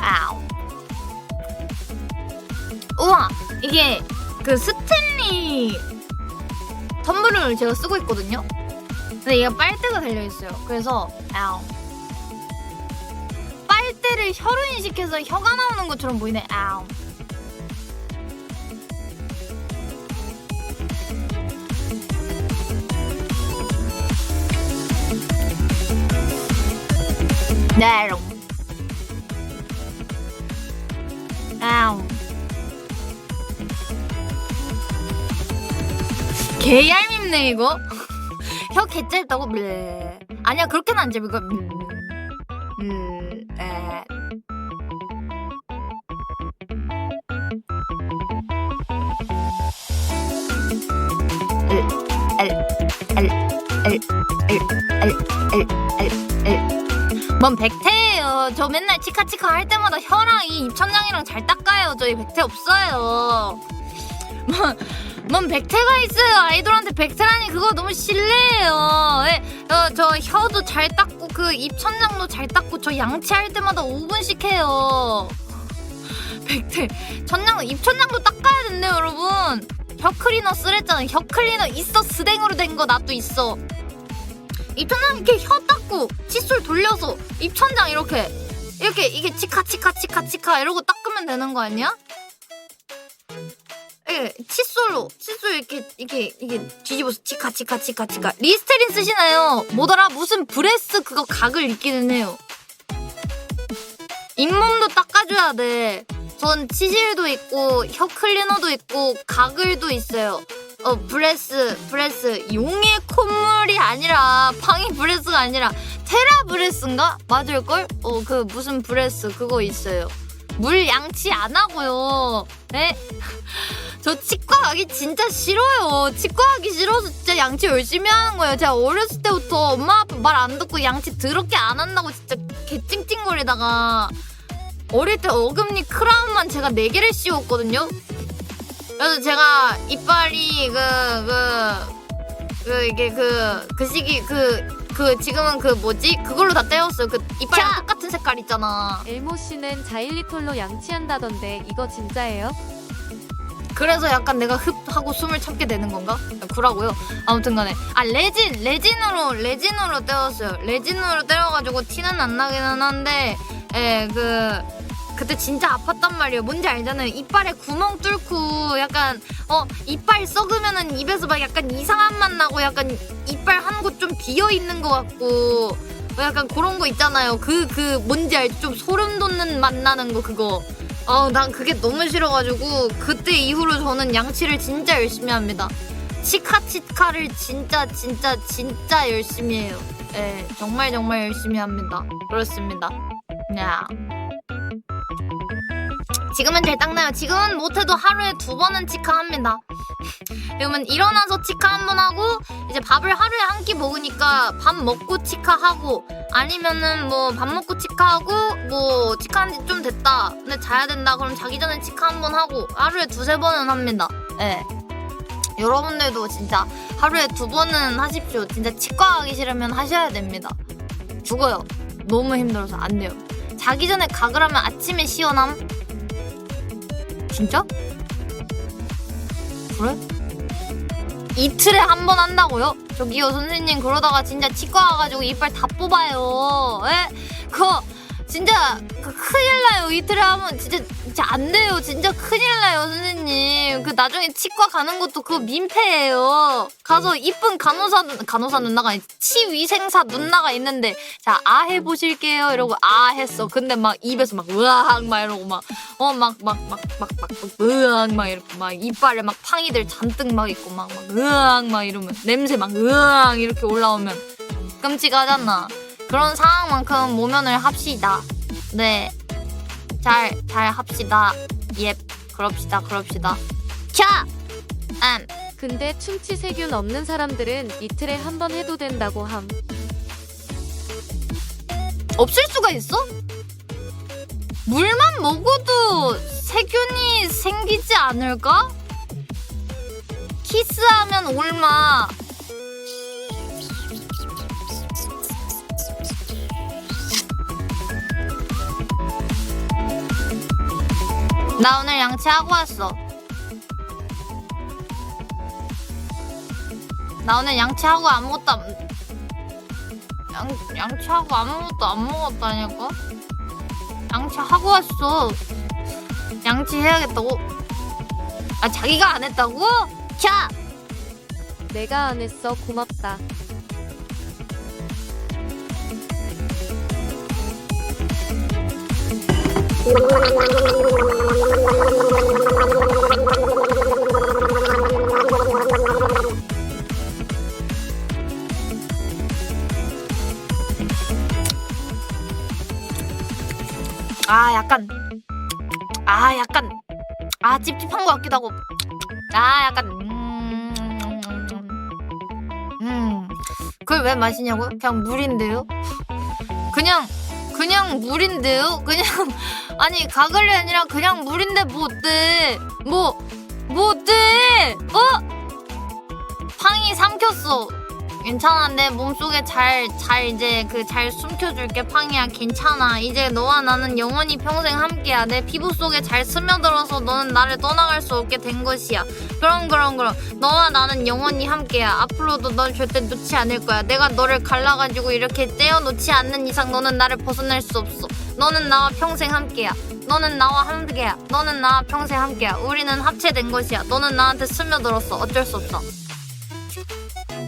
아우. 우와 이게 그 스탠리 텀블러를 제가 쓰고 있거든요. 근데 얘가 빨대가 달려 있어요. 그래서 아우. 빨대를 혀로 인식해서 혀가 나오는 것처럼 보이네. 아우. 네, 여러분. 개 얄밉네 이거. 혀개 짧다고? 블레. 아니야 그렇게는 안 거. 음. 음. 에. 뭔 백태예요. 저 맨날 치카치카 할 때마다 혀랑 이 입천장이랑 잘 닦아요. 저희 백태 없어요. 뭔, 뭔 백태가 있어요. 아이돌한테 백태라니 그거 너무 실례예요. 예, 어, 저 혀도 잘 닦고 그 입천장도 잘 닦고 저 양치할 때마다 5분씩 해요. 백태 천장 입천장도 닦아야 된대요, 여러분. 혀 클리너 쓰랬잖아. 혀 클리너 있어 스댕으로 된 거 나도 있어. 입천장 이렇게 혀 닦고 칫솔 돌려서 입천장 이렇게 이렇게 이게 치카 치카 치카 치카 이러고 닦으면 되는 거 아니야? 예, 칫솔로 칫솔 이렇게 이게 이게 뒤집어서 치카 치카 치카 치카 리스테린 쓰시나요? 뭐더라 무슨 브레스 그거 각을 있기는 해요. 잇몸도 닦아줘야 돼. 전 치실도 있고 혀 클리너도 있고 가글도 있어요. 어 브레스 브레스 용의 콧물이 아니라 팡이 브레스가 아니라 테라 브레스인가 맞을 걸? 어 그 무슨 브레스 그거 있어요. 물 양치 안 하고요. 네? 저 치과 가기 진짜 싫어요. 치과 가기 싫어서 진짜 양치 열심히 하는 거예요. 제가 어렸을 때부터 엄마 아빠 말 안 듣고 양치 더럽게 안 한다고 진짜 개찡찡거리다가 어릴 때 어금니 크라운만 제가 4개를 씌웠거든요. 그래서 제가 이빨이 그, 그, 그, 이게 그, 그 시기, 그, 그, 지금은 그 뭐지? 그걸로 다 떼었어요. 그 이빨이랑 자! 똑같은 색깔 있잖아. 엘모 씨는 자일리톨로 양치한다던데 이거 진짜예요? 그래서 약간 내가 흡 하고 숨을 참게 되는 건가? 그러고요. 아무튼 간에. 아, 레진, 레진으로, 레진으로 떼었어요. 레진으로 떼어가지고 티는 안 나기는 한데, 예, 그, 그때 진짜 아팠단 말이에요. 뭔지 알잖아요. 이빨에 구멍 뚫고 약간, 어, 이빨 썩으면은 입에서 막 약간 이상한 맛 나고 약간 이빨 한 곳 좀 비어 있는 것 같고, 뭐 약간 그런 거 있잖아요. 그, 그, 뭔지 알죠? 좀 소름 돋는 맛 나는 거, 그거. 어, 난 그게 너무 싫어가지고 그때 이후로 저는 양치를 진짜 열심히 합니다. 치카치카를 진짜 진짜 진짜 열심히 해요. 예, 정말 정말 열심히 합니다. 그렇습니다. 야. 지금은 잘 닦나요? 지금은 못해도 하루에 두 번은 치카합니다. 그러면 일어나서 치카 한 번 하고 이제 밥을 하루에 한 끼 먹으니까 밥 먹고 치카하고 아니면은 뭐 밥 먹고 치카하고 뭐 치카한 지 좀 됐다. 근데 자야 된다. 그럼 자기 전에 치카 한 번 하고 하루에 두세 번은 합니다. 예. 여러분들도 진짜 하루에 두 번은 하십시오. 진짜 치과 가기 싫으면 하셔야 됩니다. 죽어요. 너무 힘들어서 안 돼요. 자기 전에 가글 하면 아침에 시원함 진짜? 그래? 이틀에 한 번 한다고요? 저기요 선생님 그러다가 진짜 치과 가가지고 이빨 다 뽑아요. 에? 그거 진짜 그 큰일 나요. 이틀에 하면 진짜 진짜 안 돼요. 진짜 큰일 나요 선생님. 그 나중에 치과 가는 것도 그거 민폐예요. 가서 이쁜 간호사 간호사 누나가 아니지 치위생사 누나가 있는데 자 아 해 보실게요 이러고 아 했어. 근데 막 입에서 막 으악 막 이러고 막 어 막 막 막 막 막 으악 막 이렇게 막 이빨에 막 팡이들 잔뜩 막 있고 막 막 으악 막 이러면 냄새 막 으악 이렇게 올라오면 끔찍하잖아. 그런 상황만큼 모면을 합시다. 네. 잘, 잘 합시다. 예. 그럽시다, 그럽시다. 자! 음. 근데 충치 세균 없는 사람들은 이틀에 한 번 해도 된다고 함. 없을 수가 있어? 물만 먹어도 세균이 생기지 않을까? 키스하면 올마. 나 오늘 양치하고 왔어. 나 오늘 양치하고 아무것도 안, 양, 양치하고 아무것도 안 먹었다니까? 양치하고 왔어. 양치해야겠다고? 아, 자기가 안 했다고? 자! 내가 안 했어 고맙다. 아, 약간. 아, 약간. 아, 찝찝한 것 같기도 하고. 아, 약간. 음. 음. 그걸 왜 마시냐고요? 그냥 물인데요? 그냥, 그냥 물인데요? 그냥, 아니, 가글이 아니라 그냥 물인데 뭐 어때? 뭐, 뭐 어때? 어? 팡이 삼켰어. 괜찮아 내 몸속에 잘 잘 이제 그 잘 숨겨줄게 팡이야. 괜찮아. 이제 너와 나는 영원히 평생 함께야. 내 피부 속에 잘 스며들어서 너는 나를 떠나갈 수 없게 된 것이야. 그럼 그럼 그럼. 너와 나는 영원히 함께야. 앞으로도 넌 절대 놓지 않을 거야. 내가 너를 갈라가지고 이렇게 떼어 놓지 않는 이상 너는 나를 벗어날 수 없어. 너는 나와 평생 함께야. 너는 나와 함께야. 너는 나와 평생 함께야. 우리는 합체된 것이야. 너는 나한테 스며들었어. 어쩔 수 없어